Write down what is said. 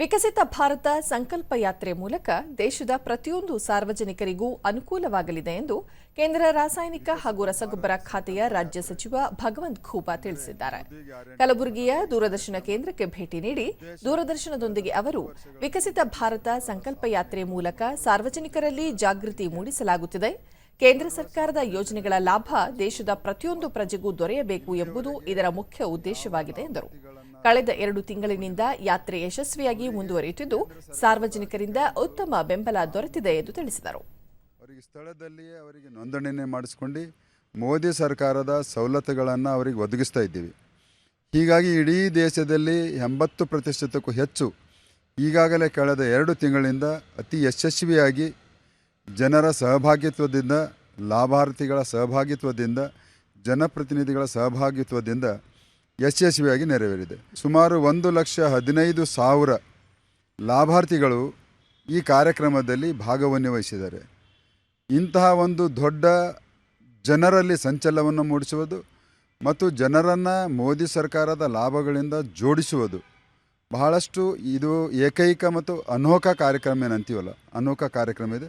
ವಿಕಸಿತ ಭಾರತ ಸಂಕಲ್ಪ ಯಾತ್ರೆ ಮೂಲಕ ದೇಶದ ಪ್ರತಿಯೊಂದು ಸಾರ್ವಜನಿಕರಿಗೂ ಅನುಕೂಲವಾಗಲಿದೆ ಎಂದು ಕೇಂದ್ರ ರಾಸಾಯನಿಕ ಹಾಗೂ ರಸಗೊಬ್ಬರ ಖಾತೆಯ ರಾಜ್ಯ ಸಚಿವ ಭಗವಂತ್ ಖೂಬಾ ತಿಳಿಸಿದ್ದಾರೆ. ಕಲಬುರಗಿಯ ದೂರದರ್ಶನ ಕೇಂದ್ರಕ್ಕೆ ಭೇಟಿ ನೀಡಿ ದೂರದರ್ಶನದೊಂದಿಗೆ ಅವರು ವಿಕಸಿತ ಭಾರತ ಸಂಕಲ್ಪ ಯಾತ್ರೆ ಮೂಲಕ ಸಾರ್ವಜನಿಕರಲ್ಲಿ ಜಾಗೃತಿ ಮೂಡಿಸಲಾಗುತ್ತಿದೆ. ಕೇಂದ್ರ ಸರ್ಕಾರದ ಯೋಜನೆಗಳ ಲಾಭ ದೇಶದ ಪ್ರತಿಯೊಂದು ಪ್ರಜೆಗೂ ದೊರೆಯಬೇಕು ಎಂಬುದು ಇದರ ಮುಖ್ಯ ಉದ್ದೇಶವಾಗಿದೆ ಎಂದರು. ಕಳೆದ ಎರಡು ತಿಂಗಳಿನಿಂದ ಯಾತ್ರೆ ಯಶಸ್ವಿಯಾಗಿ ಮುಂದುವರಿಯುತ್ತಿದ್ದು, ಸಾರ್ವಜನಿಕರಿಂದ ಉತ್ತಮ ಬೆಂಬಲ ದೊರೆತಿದೆ ಎಂದು ತಿಳಿಸಿದರು. ಅವರಿಗೆ ಸ್ಥಳದಲ್ಲಿಯೇ ಅವರಿಗೆ ನೋಂದಣಿನೇ ಮಾಡಿಸ್ಕೊಂಡು ಮೋದಿ ಸರ್ಕಾರದ ಸವಲತ್ತುಗಳನ್ನು ಅವರಿಗೆ ಒದಗಿಸ್ತಾ ಇದ್ದೀವಿ. ಹೀಗಾಗಿ ಇಡೀ ದೇಶದಲ್ಲಿ ಎಂಬತ್ತು ಪ್ರತಿಶತಕ್ಕೂ ಹೆಚ್ಚು ಈಗಾಗಲೇ ಕಳೆದ ಎರಡು ತಿಂಗಳಿಂದ ಅತಿ ಯಶಸ್ವಿಯಾಗಿ ಜನರ ಸಹಭಾಗಿತ್ವದಿಂದ, ಲಾಭಾರ್ಥಿಗಳ ಸಹಭಾಗಿತ್ವದಿಂದ, ಜನಪ್ರತಿನಿಧಿಗಳ ಸಹಭಾಗಿತ್ವದಿಂದ ಯಶಸ್ವಿಯಾಗಿ ನೆರವೇರಿದೆ. ಸುಮಾರು ಒಂದು ಲಕ್ಷ ಹದಿನೈದು ಸಾವಿರ ಲಾಭಾರ್ಥಿಗಳು ಈ ಕಾರ್ಯಕ್ರಮದಲ್ಲಿ ಭಾಗವನ್ನು ವಹಿಸಿದ್ದಾರೆ ಇಂತಹ ಒಂದು ದೊಡ್ಡ ಜನರಲ್ಲಿ ಸಂಚಲನವನ್ನು ಮೂಡಿಸುವುದು ಮತ್ತು ಜನರನ್ನು ಮೋದಿ ಸರ್ಕಾರದ ಲಾಭಗಳಿಂದ ಜೋಡಿಸುವುದು ಬಹಳಷ್ಟು ಇದು ಏಕೈಕ ಮತ್ತು ಅನೋಖ ಕಾರ್ಯಕ್ರಮ ಏನಂತೀವಲ್ಲ ಅನೋಖ ಕಾರ್ಯಕ್ರಮ ಇದೆ.